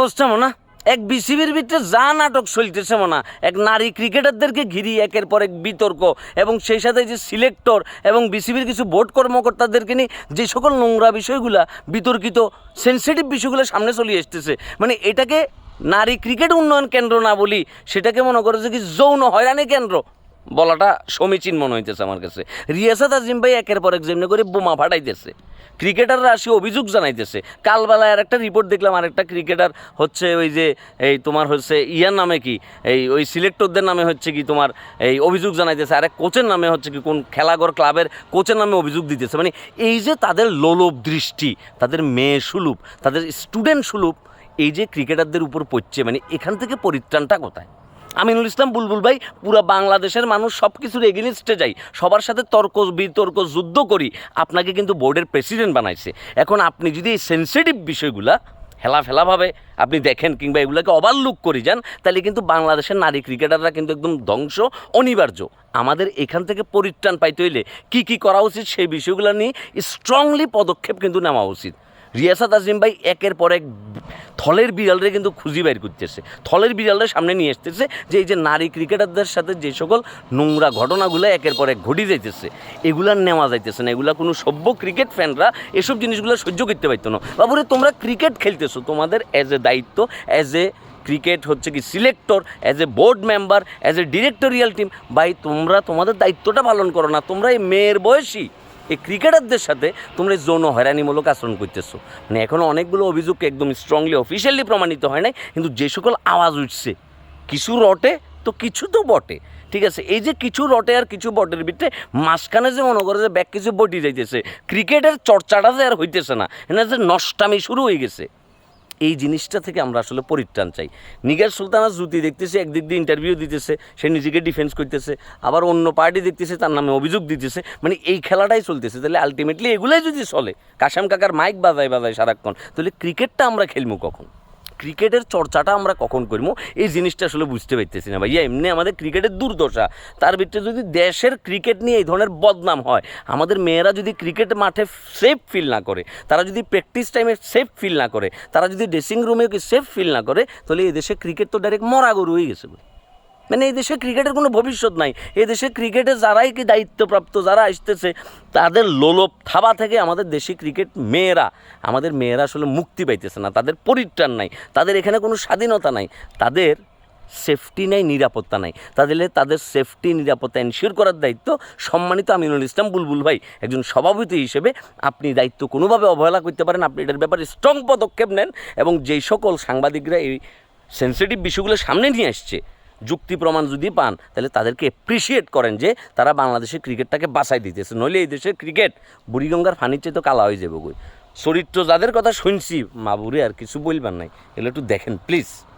অবস্থা মনে। এক বিসিবির ভিতরে যা নাটক চলতেছে মনে, এক নারী ক্রিকেটারদেরকে ঘিরি, একের পর এক বিতর্ক, এবং সেই সাথে যে সিলেক্টর এবং বিসিবির কিছু বোর্ড কর্মকর্তাদেরকে নিয়ে যে সকল নোংরা বিষয়গুলা, বিতর্কিত সেন্সিটিভ বিষয়গুলো সামনে চলে এসতেছে মানে এটাকে নারী ক্রিকেট উন্নয়ন কেন্দ্র না বলি, সেটাকে মনে করে যে কি যৌন হয়রানি কেন্দ্র। বলাটা সমীচীন মনে হইতেছে আমার কাছে। রিয়াসাদ আজিম ভাই একের পর এক যেমনি করে বোমা ফাটাইতেছে। ক্রিকেটাররা আসি অভিযোগ জানাইতেছে। কালবেলায় আর একটা রিপোর্ট দেখলাম, আরেকটা ক্রিকেটার হচ্ছে ওই যে, এই তোমার হচ্ছে ইয়ার নামে কি, এই ওই সিলেক্টরদের নামে হচ্ছে কি তোমার এই অভিযোগ জানাইতেছে। আরেক কোচের নামে হচ্ছে কি কোন খেলাঘর ক্লাবের কোচের নামে অভিযোগ দিতেছে। মানে এই যে তাদের লোলভ দৃষ্টি, তাদের মেয়ে সুলুপ তাদের স্টুডেন্ট সুলুপ এই যে ক্রিকেটারদের উপর পড়ছে মানে এখান থেকে পরিত্রাণটা কোথায়? আমিনুল ইসলাম, বুলবুল ভাই, পুরো বাংলাদেশের মানুষ সব কিছুর এগেনিস্টে যাই। সবার সাথে তর্ক, বিতর্ক, যুদ্ধ করি, আপনাকে কিন্তু বোর্ডের প্রেসিডেন্ট বানাইছে। এখন আপনি যদি এই সেন্সিটিভ বিষয়গুলা হেলা ফেলাভাবে আপনি দেখেন কিংবা এগুলোকে ওভারলুক করে যান, তাহলে কিন্তু বাংলাদেশের নারী ক্রিকেটাররা কিন্তু একদম ধ্বংস, অনিবার্য। আমাদের এখান থেকে পরিত্রাণ পাইতে হইলে কী কী করা উচিত সেই বিষয়গুলো নিয়ে স্ট্রংলি পদক্ষেপ কিন্তু নেওয়া উচিত। রিয়াসাত আজিম ভাই, একের পর এক থলের বিড়ালরে কিন্তু খুঁজি বের করতেছে। থলের বিড়ালরা সামনে নিয়ে আসতেছে যে এই যে নারী ক্রিকেটারদের সাথে যে সকল নোংরা ঘটনাগুলো একের পর এক ঘটি যাইতেছে, এগুলার নেওয়া যাইতেছে না, এগুলা কোনো সভ্য ক্রিকেট ফ্যানরা এসব জিনিসগুলো সহ্য করতে পারতো না। বাবুরে, তোমরা ক্রিকেট খেলতেছো, তোমাদের অ্যাজ এ দায়িত্ব অ্যাজ এ ক্রিকেট হচ্ছে কি selector as a board member as a directorial team ভাই তোমরা তোমাদের দায়িত্বটা পালন করো না, তোমরা এই মেয়ের বয়সী এই ক্রিকেটারদের সাথে তোমরা যৌন হয়রানিমূলক আচরণ করতেছো। মানে এখনও অনেকগুলো অভিযোগ একদম স্ট্রংলি অফিসিয়ালি প্রমাণিত হয় নাই, কিন্তু যে সকল আওয়াজ উঠছে, কিছু রটে তো কিছু তো বটে, ঠিক আছে? এই যে কিছু রটে আর কিছু বটের ভিতরে মাঝখানে যে মনে করে যে ব্যাক কিছু বটি যাইতেছে, ক্রিকেটের চর্চাটা যে আর হইতেছে না, এনে যে নষ্টামি শুরু হয়ে গেছে। এই জিনিসটা থেকে আমরা আসলে পরিত্রাণ চাই। নিগার সুলতানা জুতি দেখতেছে, একদিক দিয়ে ইন্টারভিউ দিতেছে, সে নিজেকে ডিফেন্স করতেছে, আবার অন্য পার্টি দেখতেছে, তার নামে অভিযোগ দিতেছে মানে এই খেলাটাই চলতেছে। তাহলে আলটিমেটলি এগুলাই যদি চলে, কাশাম কাকার মাইক বাজায় বাজায় সারাক্ষণ, তাহলে ক্রিকেটটা আমরা খেলব কখন? ক্রিকেটের চর্চাটা আমরা কখন করব? এই জিনিসটা আসলে বুঝতে পারতেছি না ভাইয়া। এমনি আমাদের ক্রিকেটের দুর্দশা। তার ভিতরে যদি দেশের ক্রিকেট নিয়ে এই ধরনের বদনাম হয়, আমাদের মেয়েরা যদি ক্রিকেট মাঠে সেফ ফিল না করে, তারা যদি প্র্যাকটিস টাইমে সেফ ফিল না করে, তারা যদি ড্রেসিং রুমে সেফ ফিল না করে, তাহলে এই দেশে ক্রিকেট তো ডাইরেক্ট মরা গরু হয়ে গেছে। মানে এই দেশে ক্রিকেটের কোনো ভবিষ্যৎ নাই। এই দেশে ক্রিকেটে যারাই কি দায়িত্বপ্রাপ্ত, যারা আসতেছে, তাদের লোলপ থাবা থেকে আমাদের দেশি ক্রিকেট মেয়েরা, আমাদের মেয়েরা আসলে মুক্তি পাইতেছে না। তাদের পরিত্রাণ নাই, তাদের এখানে কোনো স্বাধীনতা নাই, তাদের সেফটি নাই, নিরাপত্তা নাই। তাদের তাদের সেফটি নিরাপত্তা এনশিওর করার দায়িত্ব সম্মানিত আমিনুল ইসলাম বুলবুল ভাই, একজন সভাপতি হিসেবে আপনি দায়িত্ব কোনোভাবে অবহেলা করতে পারেন, আপনি এটার ব্যাপারে স্ট্রং পদক্ষেপ নেন এবং যেই সকল সাংবাদিকরা এই সেন্সিটিভ বিষয়গুলো সামনে নিয়ে আসছে যুক্তি প্রমাণ যদি পান, তাহলে তাদেরকে অ্যাপ্রিসিয়েট করেন যে তারা বাংলাদেশের ক্রিকেটটাকে বাঁচাই দিতেছে। নইলে এই দেশের ক্রিকেট বুড়িগঙ্গার ফানির চেয়ে তো কালা হয়ে যাবে চরিত্র যাদের কথা শুনছি মা বুড়ি আর কিছু বলবার নাই, এগুলো একটু দেখেন প্লিজ